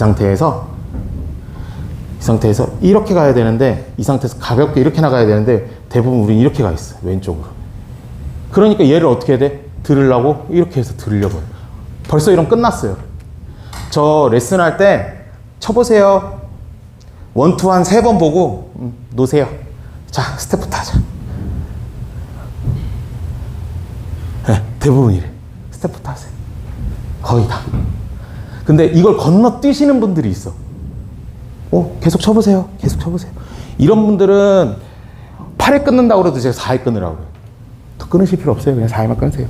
상태에서 이 상태에서 이렇게 가야 되는데 이 상태에서 가볍게 이렇게 나가야 되는데 대부분 우리는 이렇게 가 있어 왼쪽으로. 그러니까 얘를 어떻게 돼? 들으려고 이렇게 해서 들으려고 벌써 이런 끝났어요. 저 레슨 할 때 쳐보세요. 원투 한 세 번 보고 음, 놓으세요. 자 스텝부터 하자. 네, 대부분 이래. 스텝부터 하세요. 거의 다 근데 이걸 건너뛰시는 분들이 있어 어, 계속 쳐보세요. 계속 쳐보세요. 이런 분들은 8회 끊는다고 그래도 제가 4회 끊으라고 그래요. 더 끊으실 필요 없어요. 그냥 4회만 끊으세요.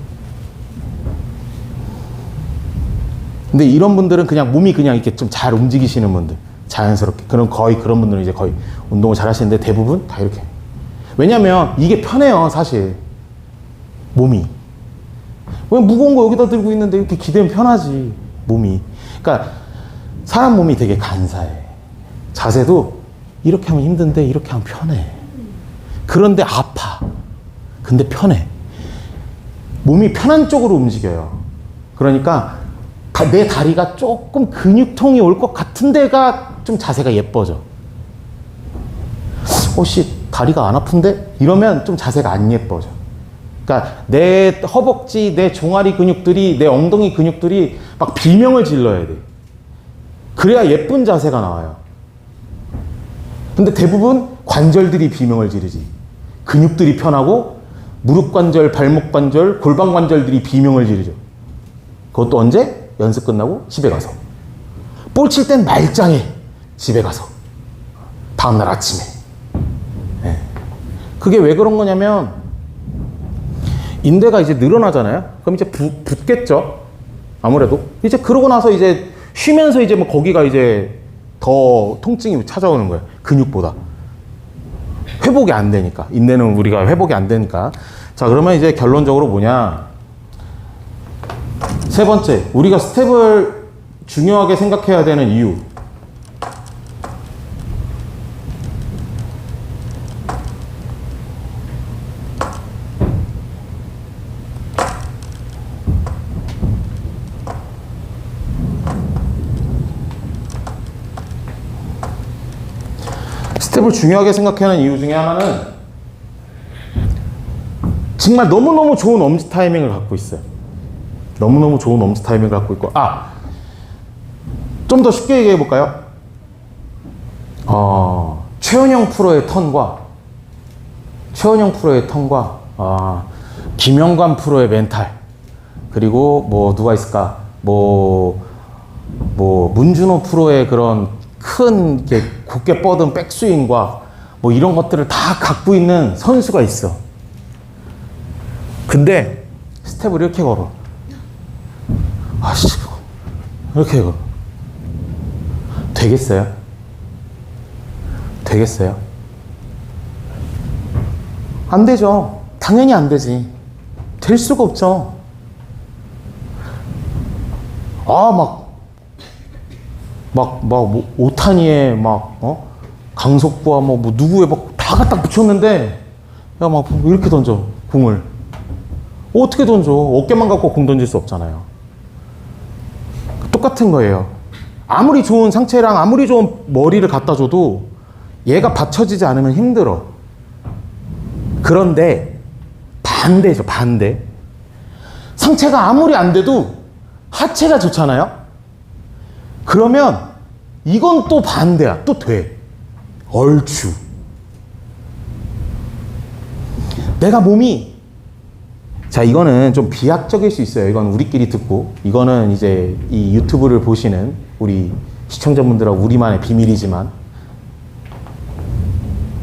근데 이런 분들은 그냥 몸이 그냥 이렇게 좀 잘 움직이시는 분들. 자연스럽게. 그럼 거의 그런 분들은 이제 거의 운동을 잘 하시는데 대부분 다 이렇게. 왜냐면 이게 편해요, 사실. 몸이. 왜 무거운 거 여기다 들고 있는데 이렇게 기대면 편하지, 몸이. 그러니까 사람 몸이 되게 간사해. 자세도 이렇게 하면 힘든데 이렇게 하면 편해. 그런데 아파. 근데 편해. 몸이 편한 쪽으로 움직여요. 그러니까 다- 내 다리가 조금 근육통이 올 것 같은 데가 좀 자세가 예뻐져. 혹시 다리가 안 아픈데? 이러면 좀 자세가 안 예뻐져. 그러니까 내 허벅지, 내 종아리 근육들이, 내 엉덩이 근육들이 막 비명을 질러야 돼. 그래야 예쁜 자세가 나와요. 근데 대부분 관절들이 비명을 지르지. 근육들이 편하고 무릎 관절, 발목 관절, 골반 관절들이 비명을 지르죠. 그것도 언제? 연습 끝나고 집에 가서. 볼 칠 땐 말짱해. 집에 가서. 다음날 아침에. 예. 그게 왜 그런 거냐면 인대가 이제 늘어나잖아요. 그럼 이제 부- 붙겠죠. 아무래도 이제 그러고 나서 이제 쉬면서 이제 뭐 거기가 이제 더 통증이 찾아오는 거예요. 근육보다. 회복이 안 되니까. 인대는 우리가 회복이 안 되니까. 자, 그러면 이제 결론적으로 뭐냐. 세 번째, 우리가 스텝을 중요하게 생각해야 되는 이유. 스텝을 중요하게 생각하는 이유 중에 하나는 정말 너무너무 좋은 엄지 타이밍을 갖고 있어요. 너무너무 좋은 엄지 타이밍을 갖고 있고, 아! 좀 더 쉽게 얘기해 볼까요? 어, 최은영 프로의 턴과, 최은영 프로의 턴과, 아, 김영관 프로의 멘탈, 그리고 뭐, 누가 있을까? 뭐, 뭐 문준호 프로의 그런 큰 이렇게 굳게 뻗은 백스윙과 뭐 이런 것들을 다 갖고 있는 선수가 있어. 근데 스텝을 이렇게 걸어. 아씨, 이렇게 걸어. 되겠어요? 되겠어요? 안 되죠. 당연히 안 되지. 될 수가 없죠. 아, 막 막, 막, 뭐, 오타니에 막, 어? 강석구와 뭐, 뭐 누구에 막다 갖다 붙였는데, 야, 막, 이렇게 던져, 공을. 어떻게 던져? 어깨만 갖고 공 던질 수 없잖아요. 똑같은 거예요. 아무리 좋은 상체랑 아무리 좋은 머리를 갖다 줘도 얘가 받쳐지지 않으면 힘들어. 그런데 반대죠, 반대. 상체가 아무리 안 돼도 하체가 좋잖아요? 그러면 이건 또 반대야. 또 돼. 얼추. 내가 몸이 자, 이거는 좀 비약적일 수 있어요. 이건 우리끼리 듣고 이거는 이제 이 유튜브를 보시는 우리 시청자분들하고 우리만의 비밀이지만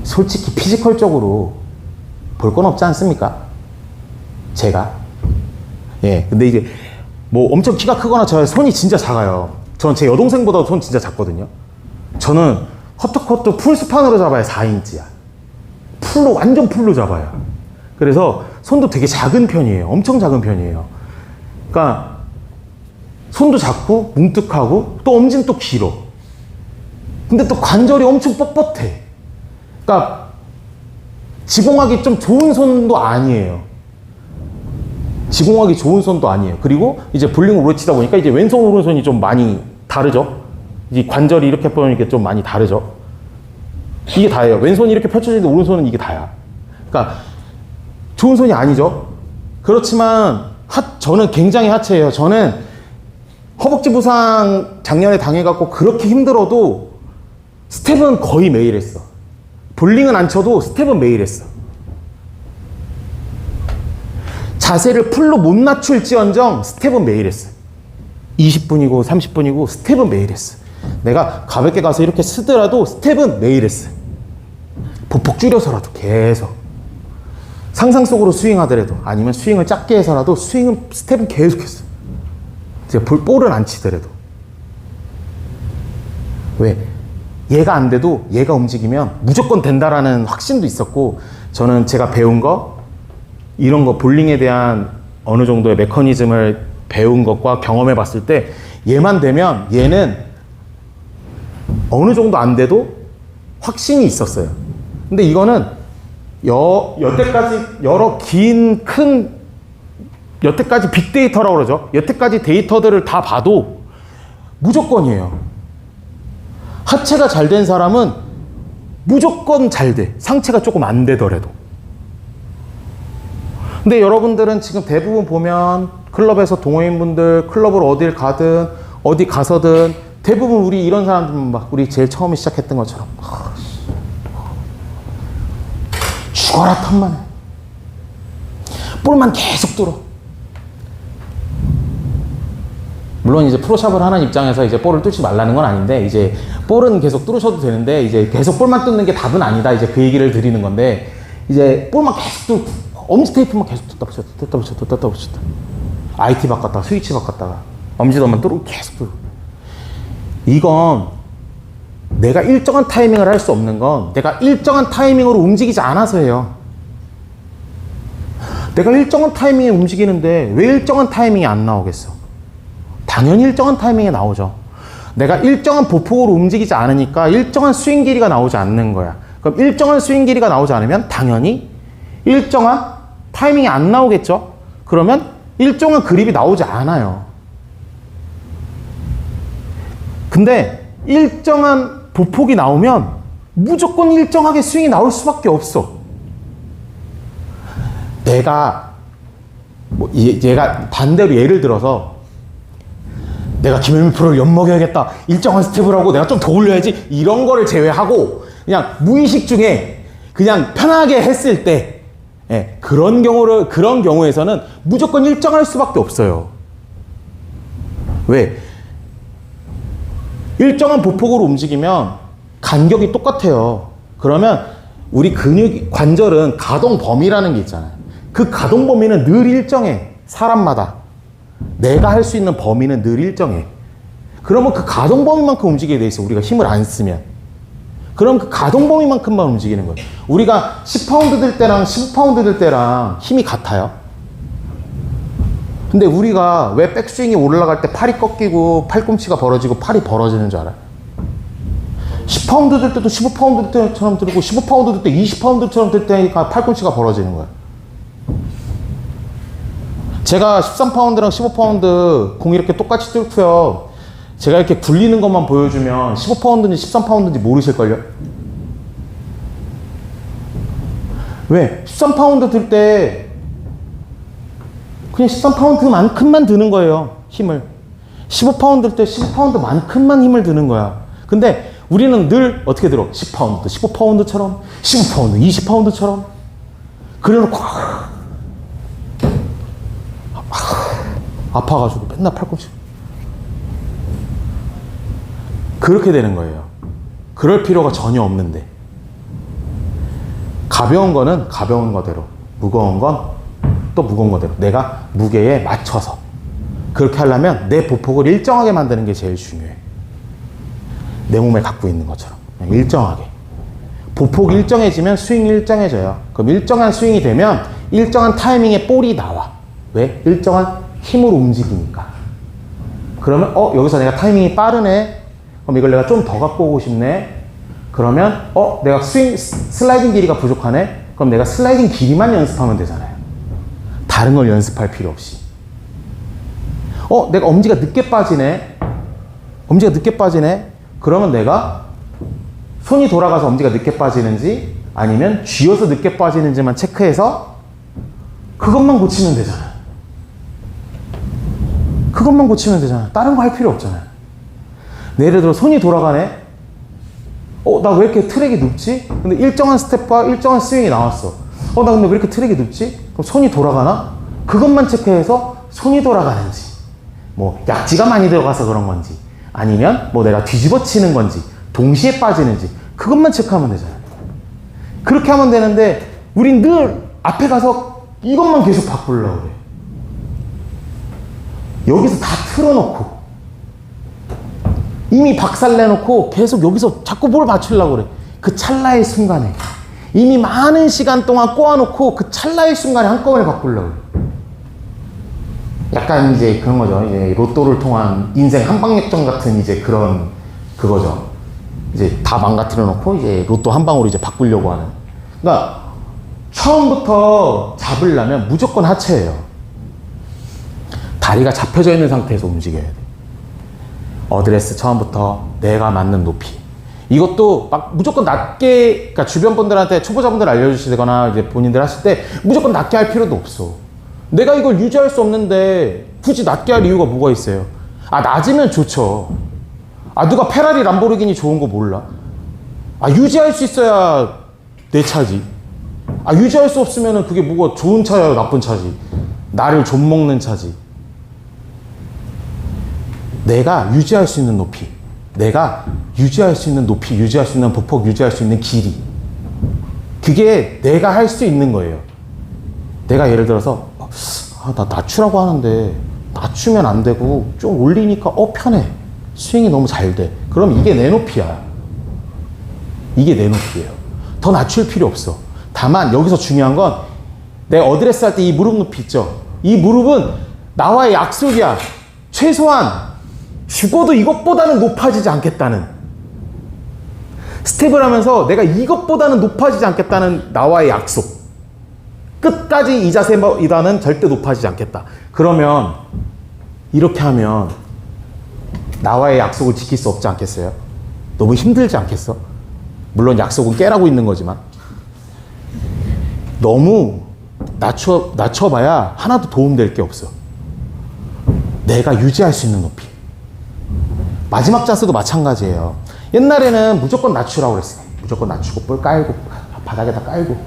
솔직히 피지컬적으로 볼 건 없지 않습니까? 제가. 예. 근데 이제 뭐 엄청 키가 크거나 저 손이 진짜 작아요. 저는 제 여동생보다 손 진짜 작거든요. 저는 커트커트 풀스판으로 잡아야 4인치야. 풀로, 완전 풀로 잡아요. 그래서 손도 되게 작은 편이에요. 엄청 작은 편이에요. 그러니까 손도 작고 뭉툭하고 또 엄지는 또 길어. 근데 또 관절이 엄청 뻣뻣해. 그러니까 지공하기 좀 좋은 손도 아니에요. 지공하기 좋은 손도 아니에요. 그리고 이제 볼링을 오래 치다 보니까 이제 왼손 오른손이 좀 많이 다르죠. 이 관절이 이렇게 이게 좀 많이 다르죠. 이게 다예요. 왼손이 이렇게 펼쳐지는데 오른손은 이게 다야. 그러니까 좋은 손이 아니죠. 그렇지만 하, 저는 굉장히 하체예요. 저는 허벅지 부상 작년에 당해갖고 그렇게 힘들어도 스텝은 거의 매일 했어. 볼링은 안 쳐도 스텝은 매일 했어. 자세를 풀로 못 낮출지언정 스텝은 매일 했어. 20분이고 30분이고 스텝은 매일 했어. 내가 가볍게 가서 이렇게 쓰더라도 스텝은 매일 했어. 보폭 줄여서라도 계속. 상상 속으로 스윙하더라도 아니면 스윙을 작게 해서라도 스윙은 스텝은 계속 했어. 이제 볼, 볼은 안 치더라도. 왜? 얘가 안 돼도 얘가 움직이면 무조건 된다라는 확신도 있었고 저는 제가 배운 거 이런 거 볼링에 대한 어느 정도의 메커니즘을 배운 것과 경험해 봤을 때 얘만 되면 얘는 어느 정도 안 돼도 확신이 있었어요. 근데 이거는 여, 여태까지 여러 긴, 큰, 여태까지 빅데이터라고 그러죠. 여태까지 데이터들을 다 봐도 무조건이에요. 하체가 잘 된 사람은 무조건 잘 돼. 상체가 조금 안 되더라도. 근데 여러분들은 지금 대부분 보면 클럽에서 동호인분들 클럽을 어딜 가든 어디 가서든 대부분 우리 이런 사람들은 막 우리 제일 처음에 시작했던 것처럼 아, 씨. 죽어라 턴만 해. 볼만 계속 뚫어. 물론 이제 프로샵을 하는 입장에서 이제 볼을 뚫지 말라는 건 아닌데 이제 볼은 계속 뚫으셔도 되는데 이제 계속 볼만 뚫는 게 답은 아니다 이제 그 얘기를 드리는 건데 이제 볼만 계속 뚫고 엄지 테이프만 계속 뚫다 붙였다 뚫다 붙였다 뚫다 붙였다 IT 바꿨다가 스위치 바꿨다가 엄지도만 뚫고 계속 뚫고 이건 내가 일정한 타이밍을 할 수 없는 건 내가 일정한 타이밍으로 움직이지 않아서예요. 내가 일정한 타이밍에 움직이는데 왜 일정한 타이밍이 안 나오겠어? 당연히 일정한 타이밍에 나오죠. 내가 일정한 보폭으로 움직이지 않으니까 일정한 스윙 길이가 나오지 않는 거야. 그럼 일정한 스윙 길이가 나오지 않으면 당연히 일정한 타이밍이 안 나오겠죠? 그러면 일정한 그립이 나오지 않아요. 근데 일정한 보폭이 나오면 무조건 일정하게 스윙이 나올 수밖에 없어. 내가 뭐 얘- 얘가 반대로 예를 들어서 내가 김현민 프로를 엿먹여야겠다. 일정한 스텝을 하고 내가 좀 더 올려야지. 이런 거를 제외하고 그냥 무의식 중에 그냥 편하게 했을 때 예, 그런 경우를 그런 경우에서는 무조건 일정할 수밖에 없어요. 왜? 일정한 보폭으로 움직이면 간격이 똑같아요. 그러면 우리 근육 관절은 가동 범위라는 게 있잖아요. 그 가동 범위는 늘 일정해. 사람마다. 내가 할 수 있는 범위는 늘 일정해. 그러면 그 가동 범위만큼 움직이게 돼 있어. 우리가 힘을 안 쓰면. 그럼 그 가동 범위만큼만 움직이는 거예요. 우리가 10파운드 들 때랑 15파운드 들 때랑 힘이 같아요. 근데 우리가 왜 백스윙이 올라갈 때 팔이 꺾이고 팔꿈치가 벌어지고 팔이 벌어지는 줄 알아요? 10파운드 들 때도 15파운드 들 때처럼 들고 15파운드 들 때 20파운드처럼 들 때니까 팔꿈치가 벌어지는 거예요. 제가 13파운드랑 15파운드 공 이렇게 똑같이 뚫고요. 제가 이렇게 굴리는 것만 보여주면 15파운드인지 13파운드인지 모르실걸요? 왜? 13파운드 들 때 그냥 13파운드만큼만 드는 거예요. 힘을. 15파운드 때 15파운드만큼만 힘을 드는 거야. 근데 우리는 늘 어떻게 들어? 10파운드, 15파운드처럼, 15파운드, 20파운드처럼. 그래놓고 아, 아파가지고 맨날 팔꿈치. 그렇게 되는 거예요. 그럴 필요가 전혀 없는데. 가벼운 거는 가벼운 거대로, 무거운 건 또 무거운 거대로. 내가 무게에 맞춰서. 그렇게 하려면 내 보폭을 일정하게 만드는 게 제일 중요해. 내 몸에 갖고 있는 것처럼. 일정하게. 보폭이 일정해지면 스윙이 일정해져요. 그럼 일정한 스윙이 되면 일정한 타이밍에 볼이 나와. 왜? 일정한 힘으로 움직이니까. 그러면 어 여기서 내가 타이밍이 빠르네. 그럼 이걸 내가 좀 더 갖고 오고 싶네. 그러면 어 내가 스윙 스- 슬라이딩 길이가 부족하네. 그럼 내가 슬라이딩 길이만 연습하면 되잖아요. 다른 걸 연습할 필요 없이. 어 내가 엄지가 늦게 빠지네. 엄지가 늦게 빠지네. 그러면 내가 손이 돌아가서 엄지가 늦게 빠지는지 아니면 쥐어서 늦게 빠지는지만 체크해서 그것만 고치면 되잖아. 그것만 고치면 되잖아. 다른 거 할 필요 없잖아. 예를 들어 손이 돌아가네. 어, 나 왜 이렇게 트랙이 눕지? 근데 일정한 스텝과 일정한 스윙이 나왔어. 어, 나 근데 왜 이렇게 트랙이 눕지? 그럼 손이 돌아가나? 그것만 체크해서 손이 돌아가는지, 뭐 약지가 많이 들어가서 그런 건지, 아니면 뭐 내가 뒤집어 치는 건지, 동시에 빠지는지, 그것만 체크하면 되잖아. 그렇게 하면 되는데, 우린 늘 앞에 가서 이것만 계속 바꾸려고 그래. 여기서 다 틀어놓고, 이미 박살 내놓고 계속 여기서 자꾸 뭘 맞추려고 그래. 그 찰나의 순간에. 이미 많은 시간 동안 꼬아놓고 그 찰나의 순간에 한꺼번에 바꾸려고 그래. 약간 이제 그런 거죠. 이제 로또를 통한 인생 한방역전 같은 이제 그런 그거죠. 이제 다 망가뜨려 놓고 이제 로또 한 방으로 이제 바꾸려고 하는. 그러니까 처음부터 잡으려면 무조건 하체예요. 다리가 잡혀져 있는 상태에서 움직여야 돼. 어드레스 처음부터 내가 맞는 높이. 이것도 막 무조건 낮게, 그러니까 주변 분들한테 초보자분들 알려주시거나 이제 본인들 하실 때 무조건 낮게 할 필요도 없어. 내가 이걸 유지할 수 없는데 굳이 낮게 할 이유가 뭐가 있어요? 아, 낮으면 좋죠. 아, 누가 페라리 람보르기니 좋은 거 몰라? 아, 유지할 수 있어야 내 차지. 아, 유지할 수 없으면 그게 뭐가 좋은 차야, 나쁜 차지. 나를 좀 먹는 차지. 내가 유지할 수 있는 높이, 내가 유지할 수 있는 높이, 유지할 수 있는 보폭, 유지할 수 있는 길이. 그게 내가 할 수 있는 거예요. 내가 예를 들어서, 아, 나 낮추라고 하는데, 낮추면 안 되고, 좀 올리니까, 어, 편해. 스윙이 너무 잘 돼. 그럼 이게 내 높이야. 이게 내 높이에요. 더 낮출 필요 없어. 다만, 여기서 중요한 건, 내 어드레스 할 때 이 무릎 높이 있죠? 이 무릎은 나와의 약속이야. 최소한 죽어도 이것보다는 높아지지 않겠다는. 스텝을 하면서 내가 이것보다는 높아지지 않겠다는 나와의 약속. 끝까지 이 자세이다는 절대 높아지지 않겠다. 그러면 이렇게 하면 나와의 약속을 지킬 수 없지 않겠어요? 너무 힘들지 않겠어? 물론 약속은 깨라고 있는 거지만. 너무 낮춰, 낮춰봐야 하나도 도움될 게 없어. 내가 유지할 수 있는 높이 마지막 자세도 마찬가지예요. 옛날에는 무조건 낮추라고 그랬어요. 무조건 낮추고 볼 깔고 바닥에다 깔고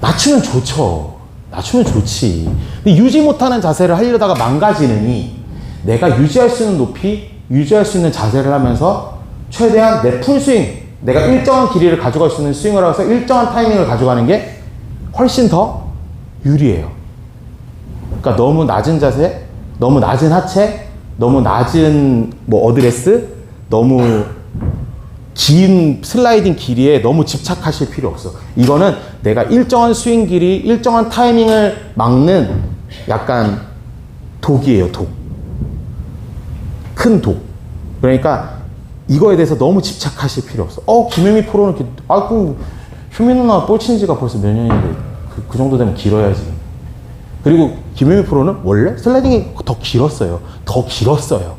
낮추면 좋죠. 낮추면 좋지. 근데 유지 못하는 자세를 하려다가 망가지느니 내가 유지할 수 있는 높이, 유지할 수 있는 자세를 하면서 최대한 내 풀스윙, 내가 일정한 길이를 가져갈 수 있는 스윙을 하면서 일정한 타이밍을 가져가는 게 훨씬 더 유리해요. 그러니까 너무 낮은 자세, 너무 낮은 하체, 너무 낮은 뭐 어드레스, 너무 긴 슬라이딩 길이에 너무 집착하실 필요 없어. 이거는 내가 일정한 스윙 길이, 일정한 타이밍을 막는 약간 독이에요, 독. 큰 독. 그러니까 이거에 대해서 너무 집착하실 필요 없어. 어, 김혜미 프로는 이렇게, 아, 그, 효미 누나 볼 친 지가 벌써 몇 년인데, 그, 그 정도 되면 길어야지. 그리고 김효미 프로는 원래 슬라이딩이 더 길었어요. 더 길었어요.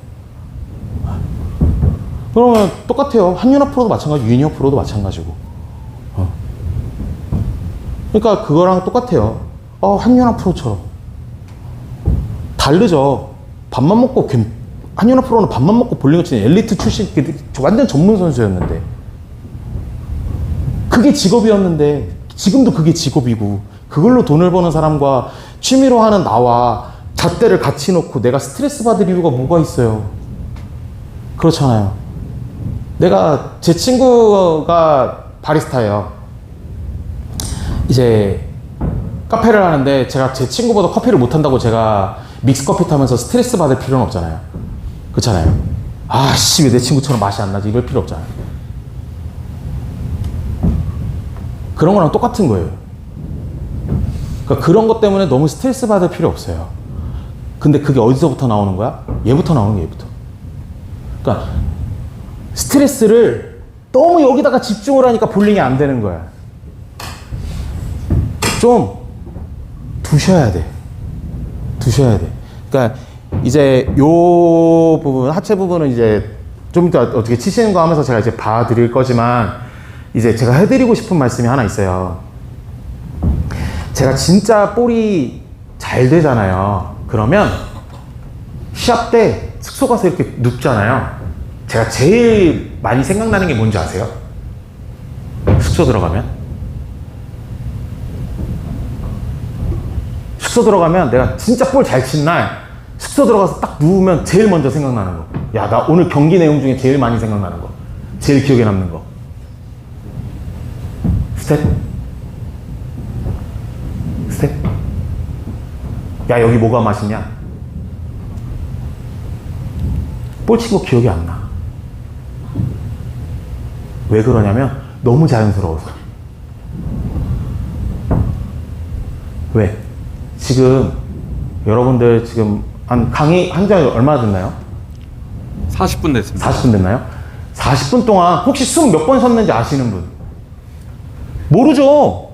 그러면 똑같아요. 한윤아 프로도 마찬가지고, 유니어 프로도 마찬가지고. 어. 그러니까 그거랑 똑같아요. 어, 한윤아 프로처럼. 다르죠. 밥만 먹고, 김- 한윤아 프로는 밥만 먹고 볼링을 치는 엘리트 출신, 그 완전 전문 선수였는데. 그게 직업이었는데, 지금도 그게 직업이고, 그걸로 돈을 버는 사람과 취미로 하는 나와 잣대를 같이 놓고 내가 스트레스 받을 이유가 뭐가 있어요? 그렇잖아요. 내가 제 친구가 바리스타예요. 이제 카페를 하는데 제가 제 친구보다 커피를 못 한다고 제가 믹스 커피 타면서 스트레스 받을 필요는 없잖아요. 그렇잖아요. 아씨 왜 내 친구처럼 맛이 안 나지 이럴 필요 없잖아요. 그런 거랑 똑같은 거예요. 그러니까 그런 것 때문에 너무 스트레스 받을 필요 없어요. 근데 그게 어디서부터 나오는 거야? 얘부터 나오는 게 얘부터. 그러니까 스트레스를 너무 여기다가 집중을 하니까 볼링이 안 되는 거야. 좀 두셔야 돼. 두셔야 돼. 그러니까 이제 요 부분 하체 부분은 이제 좀 이따 어떻게 치시는 거 하면서 제가 이제 봐드릴 거지만 이제 제가 해드리고 싶은 말씀이 하나 있어요. 제가 진짜 볼이 잘 되잖아요. 그러면 시합 때 숙소 가서 이렇게 눕잖아요. 제가 제일 많이 생각나는 게 뭔지 아세요? 숙소 들어가면? 숙소 들어가면 내가 진짜 볼 잘 친 날 숙소 들어가서 딱 누우면 제일 먼저 생각나는 거. 야, 나 오늘 경기 내용 중에 제일 많이 생각나는 거. 제일 기억에 남는 거. 스텝. 야, 여기 뭐가 맛있냐? 거 기억이 안 나. 왜 그러냐면 너무 자연스러워서. 왜? 지금 여러분들 지금 한 강의 한 장이 얼마나 됐나요? 40분 됐습니다. 40분 됐나요? 40분 동안 혹시 숨 몇 번 쉬었는지 아시는 분? 모르죠.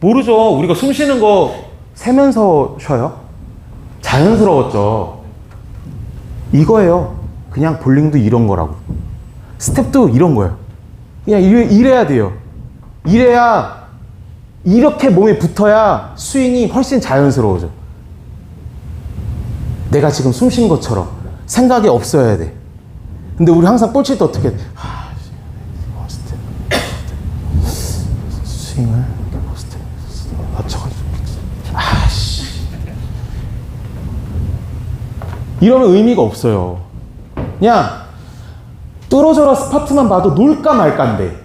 모르죠. 우리가 숨 쉬는 거 세면서 쉬어요? 자연스러웠죠. 이거예요. 그냥 볼링도 이런 거라고. 스텝도 이런 거예요. 그냥 이래, 이래 야 돼요. 이래야 이렇게 몸에 붙어야 스윙이 훨씬 자연스러워져. 내가 지금 숨 쉰 것처럼 생각이 없어야 돼. 근데 우리 항상 볼 칠 때 어떻게 해? 하, 씨, 스텝, 스텝. 스윙을 이렇게 뭐 스텝, 스텝 맞춰가지고 아씨 이러면 의미가 없어요. 그냥 뚫어져라 스파트만 봐도 놀까 말까인데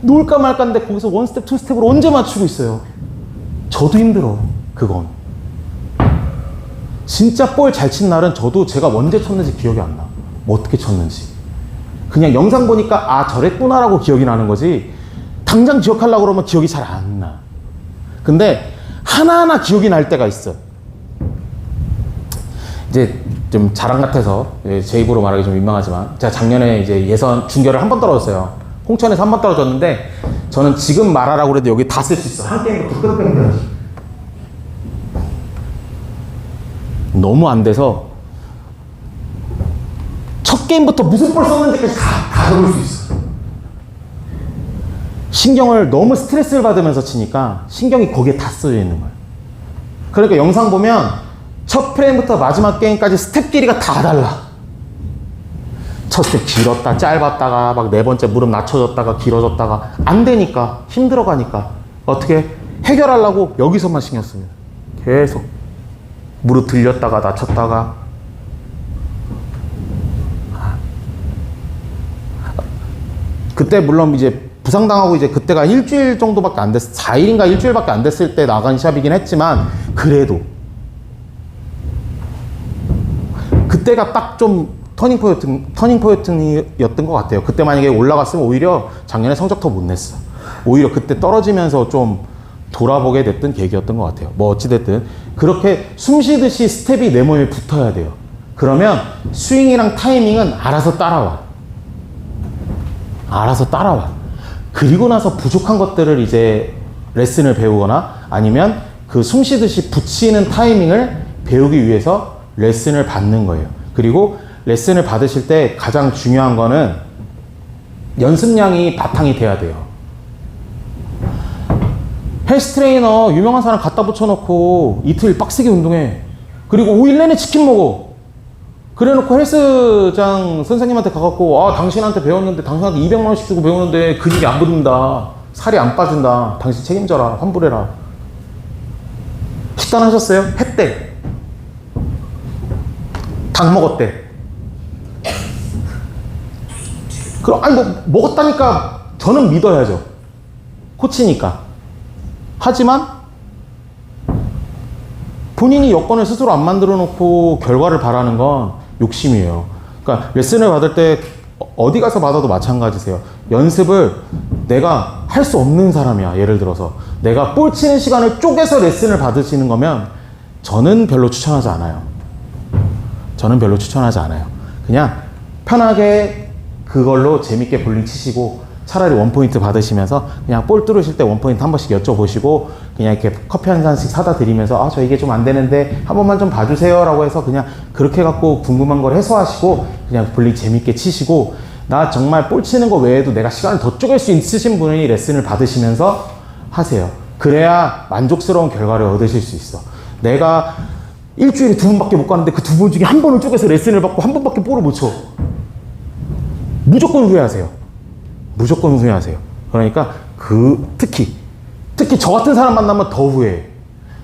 놀까 말까인데 거기서 원 스텝, 투 스텝으로 언제 맞추고 있어요? 저도 힘들어 그건. 진짜 볼 잘 친 날은 저도 제가 언제 쳤는지 기억이 안 나. 뭐 어떻게 쳤는지. 그냥 영상 보니까 아 저랬구나라고 기억이 나는 거지. 당장 기억하려고 그러면 기억이 잘 안 나. 근데 하나하나 기억이 날 때가 있어. 이제 좀 자랑 같아서 예, 제 입으로 말하기 좀 민망하지만 제가 작년에 이제 예선 중결을 한 번 떨어졌어요. 홍천에서 한 번 떨어졌는데 저는 지금 말하라고 그래도 여기 다 쓸 수 있어. 한 게임부터 끝까지. 너무 안 돼서 첫 게임부터 무슨 볼 썼는지까지 다, 다 적을 수 있어. 신경을 너무 스트레스를 받으면서 치니까 신경이 거기에 다 쓰여 있는 거예요. 그러니까 영상 보면 첫 프레임부터 마지막 게임까지 스텝 길이가 다 달라. 첫 스텝 길었다, 짧았다가, 막 네 번째 무릎 낮춰졌다가, 길어졌다가, 안 되니까, 힘들어가니까, 어떻게 해결하려고 여기서만 신경 씁니다. 계속. 무릎 들렸다가 낮췄다가 그때 물론 이제 부상당하고 이제 그때가 일주일 정도밖에 안 됐, 4일인가 일주일밖에 안 됐을 때 나간 시합이긴 했지만 그래도 그때가 딱 좀 터닝 포인트, 터닝 포인트였던 것 같아요. 그때 만약에 올라갔으면 오히려 작년에 성적 더 못 냈어. 오히려 그때 떨어지면서 좀 돌아보게 됐던 계기였던 것 같아요. 뭐 어찌됐든 그렇게 숨 쉬듯이 스텝이 내 몸에 붙어야 돼요. 그러면 스윙이랑 타이밍은 알아서 따라와. 알아서 따라와. 그리고 나서 부족한 것들을 이제 레슨을 배우거나 아니면 그 숨 쉬듯이 붙이는 타이밍을 배우기 위해서 레슨을 받는 거예요. 그리고 레슨을 받으실 때 가장 중요한 거는 연습량이 바탕이 돼야 돼요. 헬스 트레이너 유명한 사람 갖다 붙여놓고 이틀 빡세게 운동해. 그리고 5일 내내 치킨 먹어. 그래 놓고 헬스장 선생님한테 가갖고, 아, 당신한테 배웠는데, 당신한테 200만 원씩 주고 배우는데 근육이 안 붙는다. 살이 안 빠진다. 당신 책임져라. 환불해라. 식단 하셨어요? 했대. 닭 먹었대. 그럼, 아니, 뭐, 먹었다니까 저는 믿어야죠. 코치니까. 하지만 본인이 여건을 스스로 안 만들어 놓고 결과를 바라는 건 욕심이에요. 그러니까 레슨을 받을 때 어디 가서 받아도 마찬가지세요. 연습을 내가 할 수 없는 사람이야. 예를 들어서 내가 볼 치는 시간을 쪼개서 레슨을 받으시는 거면 저는 별로 추천하지 않아요. 저는 별로 추천하지 않아요. 그냥 편하게 그걸로 재밌게 볼링 치시고 차라리 원포인트 받으시면서 그냥 볼 뚫으실 때 원포인트 한 번씩 여쭤보시고 그냥 이렇게 커피 한 잔씩 사다 드리면서 아 저 이게 좀 안 되는데 한 번만 좀 봐주세요 라고 해서 그냥 그렇게 갖고 궁금한 걸 해소하시고 그냥 볼링 재밌게 치시고 나 정말 볼 치는 거 외에도 내가 시간을 더 쪼갤 수 있으신 분이 레슨을 받으시면서 하세요. 그래야 만족스러운 결과를 얻으실 수 있어. 내가 일주일에 두 번밖에 못 가는데 그 두 번 중에 한 번을 쪼개서 레슨을 받고 한 번밖에 볼을 못 쳐. 무조건 후회하세요. 무조건 후회하세요. 그러니까 그 특히 특히 저 같은 사람 만나면 더 후회해.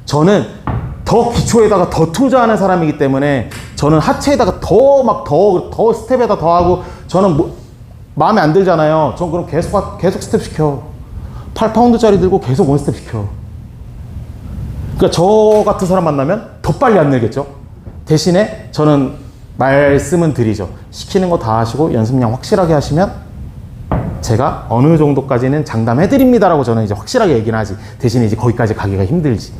저는 더 기초에다가 더 투자하는 사람이기 때문에 저는 하체에다가 더 막 더 더 스텝에다 더 하고 저는 뭐, 마음에 안 들잖아요. 전 그럼 계속 하- 계속 스텝 시켜. 8파운드짜리 들고 계속 원스텝 시켜. 그러니까 저 같은 사람 만나면 더 빨리 안 늘겠죠. 대신에 저는 말씀은 드리죠. 시키는 거 다 하시고 연습량 확실하게 하시면 제가 어느 정도까지는 장담해 드립니다라고 저는 이제 확실하게 얘기는 하지. 대신에 이제 거기까지 가기가 힘들지.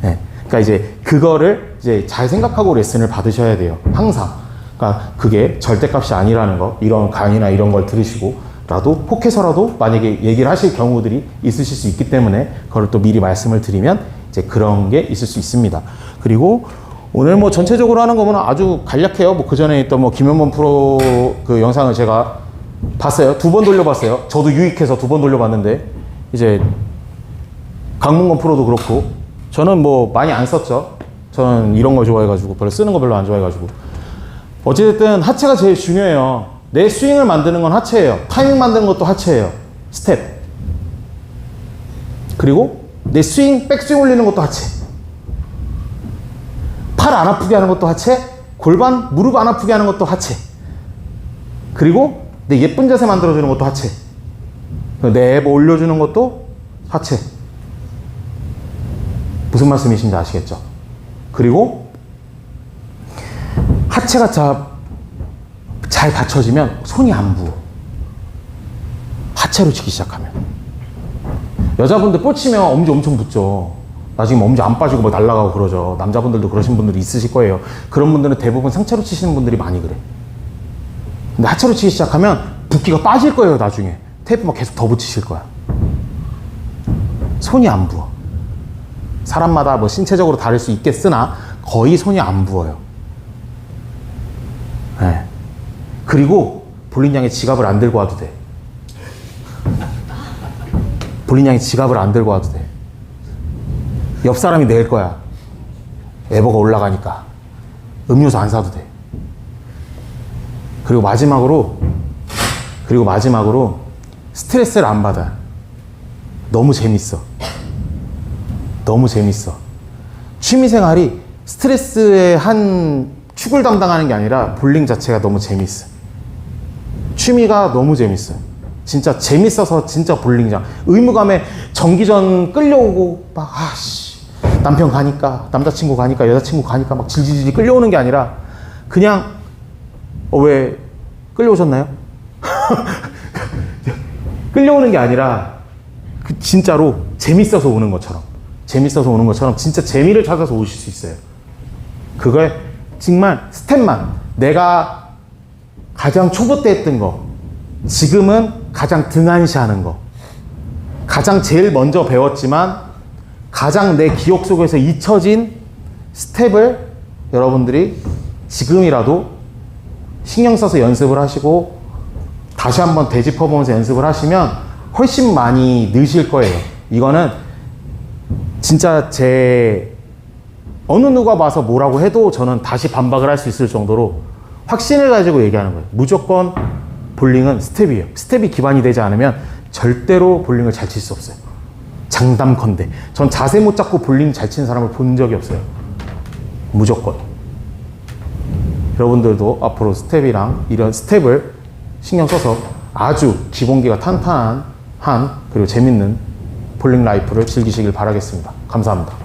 네. 그러니까 이제 그거를 이제 잘 생각하고 레슨을 받으셔야 돼요. 항상. 그러니까 그게 절대값이 아니라는 거. 이런 강의나 이런 걸 들으시고라도 혹해서라도 만약에 얘기를 하실 경우들이 있으실 수 있기 때문에 그걸 또 미리 말씀을 드리면 이제 그런 게 있을 수 있습니다. 그리고 오늘 뭐 전체적으로 하는 거면 아주 간략해요. 뭐 그 전에 있던 뭐 김현범 프로 그 영상을 제가 봤어요. 두 번 돌려봤어요. 저도 유익해서 두 번 돌려봤는데 이제 강문건 프로도 그렇고 저는 뭐 많이 안 썼죠. 저는 이런 걸 좋아해가지고 별로 쓰는 거 별로 안 좋아해가지고 어찌됐든 하체가 제일 중요해요. 내 스윙을 만드는 건 하체예요. 타이밍 만드는 것도 하체예요. 스텝. 그리고 내 스윙, 백스윙 올리는 것도 하체. 팔 안 아프게 하는 것도 하체. 골반, 무릎 안 아프게 하는 것도 하체. 그리고 내 예쁜 자세 만들어주는 것도 하체. 내 앱 올려주는 것도 하체. 무슨 말씀이신지 아시겠죠? 그리고 하체가 자, 잘 받쳐지면 손이 안 부어. 하체로 치기 시작하면. 여자분들 볼 치면 엄지 엄청 붙죠. 나중에 엄지 안 빠지고 막 날아가고 그러죠. 남자분들도 그러신 분들이 있으실 거예요. 그런 분들은 대부분 상체로 치시는 분들이 많이 그래. 근데 하체로 치기 시작하면 붓기가 빠질 거예요, 나중에. 테이프만 계속 더 붙이실 거야. 손이 안 부어. 사람마다 뭐 신체적으로 다를 수 있겠으나 거의 손이 안 부어요. 네. 그리고 볼링장에 지갑을 안 들고 와도 돼. 볼링장에 지갑을 안 들고 와도 돼. 옆 사람이 낼 거야. 에버가 올라가니까. 음료수 안 사도 돼. 그리고 마지막으로, 그리고 마지막으로 스트레스를 안 받아. 너무 재밌어. 너무 재밌어. 취미 생활이 스트레스의 한 축을 담당하는 게 아니라 볼링 자체가 너무 재밌어. 취미가 너무 재밌어. 진짜 재밌어서 진짜 볼링장. 의무감에 정기전 끌려오고 막 아씨 남편 가니까 남자친구 가니까 여자친구 가니까 막 질질질 끌려오는 게 아니라 그냥 어 왜 끌려오셨나요? 끌려오는 게 아니라 그 진짜로 재밌어서 오는 것처럼 재밌어서 오는 것처럼 진짜 재미를 찾아서 오실 수 있어요. 그걸 정말 스텝만 내가 가장 초보 때 했던 거 지금은 가장 등한시하는 거 가장 제일 먼저 배웠지만 가장 내 기억 속에서 잊혀진 스텝을 여러분들이 지금이라도 신경 써서 연습을 하시고 다시 한번 되짚어보면서 연습을 하시면 훨씬 많이 느실 거예요. 이거는 진짜 제 어느 누가 봐서 뭐라고 해도 저는 다시 반박을 할 수 있을 정도로 확신을 가지고 얘기하는 거예요. 무조건 볼링은 스텝이에요. 스텝이 기반이 되지 않으면 절대로 볼링을 잘 칠 수 없어요. 장담컨대. 전 자세 못 잡고 볼링 잘 치는 사람을 본 적이 없어요. 무조건. 여러분들도 앞으로 스텝이랑 이런 스텝을 신경 써서 아주 기본기가 탄탄한 한 그리고 재밌는 볼링 라이프를 즐기시길 바라겠습니다. 감사합니다.